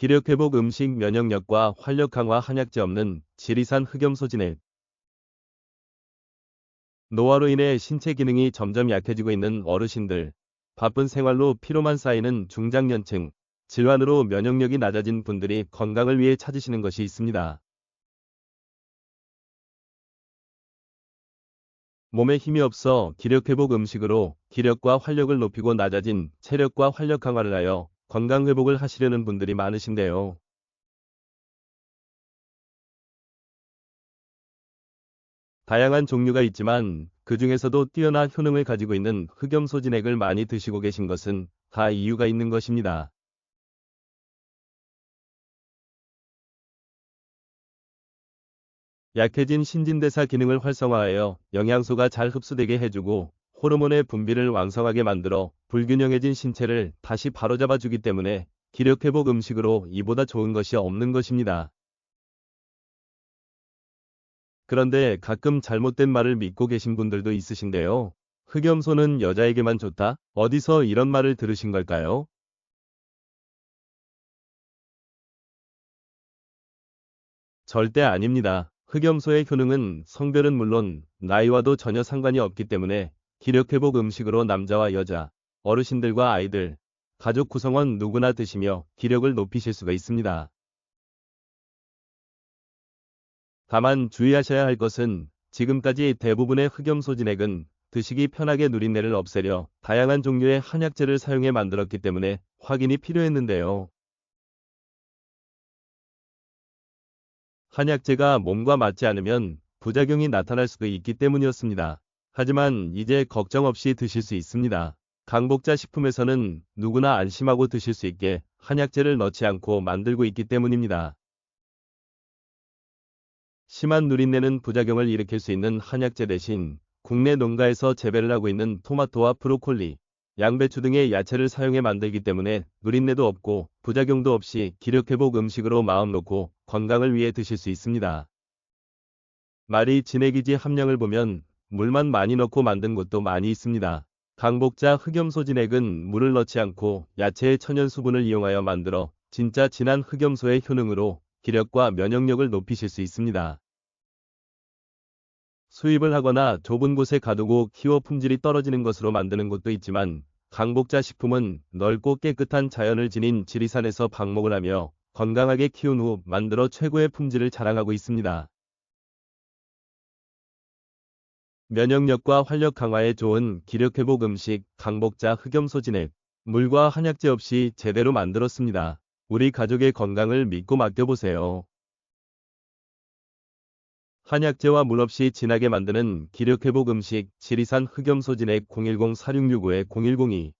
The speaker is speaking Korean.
기력회복 음식 면역력과 활력 강화 한약재 없는 지리산 흑염소진액. 노화로 인해 신체 기능이 점점 약해지고 있는 어르신들, 바쁜 생활로 피로만 쌓이는 중장년층, 질환으로 면역력이 낮아진 분들이 건강을 위해 찾으시는 것이 있습니다. 몸에 힘이 없어 기력회복 음식으로 기력과 활력을 높이고 낮아진 체력과 활력 강화를 하여 건강 회복을 하시려는 분들이 많으신데요. 다양한 종류가 있지만 그 중에서도 뛰어난 효능을 가지고 있는 흑염소 진액을 많이 드시고 계신 것은 다 이유가 있는 것입니다. 약해진 신진대사 기능을 활성화하여 영양소가 잘 흡수되게 해주고 호르몬의 분비를 왕성하게 만들어 불균형해진 신체를 다시 바로잡아 주기 때문에 기력회복 음식으로 이보다 좋은 것이 없는 것입니다. 그런데 가끔 잘못된 말을 믿고 계신 분들도 있으신데요. 흑염소는 여자에게만 좋다? 어디서 이런 말을 들으신 걸까요? 절대 아닙니다. 흑염소의 효능은 성별은 물론 나이와도 전혀 상관이 없기 때문에 기력회복 음식으로 남자와 여자, 어르신들과 아이들, 가족 구성원 누구나 드시며 기력을 높이실 수가 있습니다. 다만 주의하셔야 할 것은 지금까지 대부분의 흑염소 진액은 드시기 편하게 누린내를 없애려 다양한 종류의 한약재를 사용해 만들었기 때문에 확인이 필요했는데요. 한약재가 몸과 맞지 않으면 부작용이 나타날 수도 있기 때문이었습니다. 하지만 이제 걱정 없이 드실 수 있습니다. 강복자 식품에서는 누구나 안심하고 드실 수 있게 한약재를 넣지 않고 만들고 있기 때문입니다. 심한 누린내는 부작용을 일으킬 수 있는 한약재 대신 국내 농가에서 재배를 하고 있는 토마토와 브로콜리, 양배추 등의 야채를 사용해 만들기 때문에 누린내도 없고 부작용도 없이 기력회복 음식으로 마음 놓고 건강을 위해 드실 수 있습니다. 말이 진액이지 함량을 보면 물만 많이 넣고 만든 곳도 많이 있습니다. 강복자 흑염소 진액은 물을 넣지 않고 야채의 천연 수분을 이용하여 만들어 진짜 진한 흑염소의 효능으로 기력과 면역력을 높이실 수 있습니다. 수입을 하거나 좁은 곳에 가두고 키워 품질이 떨어지는 것으로 만드는 곳도 있지만 강복자 식품은 넓고 깨끗한 자연을 지닌 지리산에서 방목을 하며 건강하게 키운 후 만들어 최고의 품질을 자랑하고 있습니다. 면역력과 활력 강화에 좋은 기력회복 음식 강복자 흑염소 진액 물과 한약재 없이 제대로 만들었습니다. 우리 가족의 건강을 믿고 맡겨보세요. 한약재와 물 없이 진하게 만드는 기력회복 음식 지리산 흑염소 진액 010-4665-0102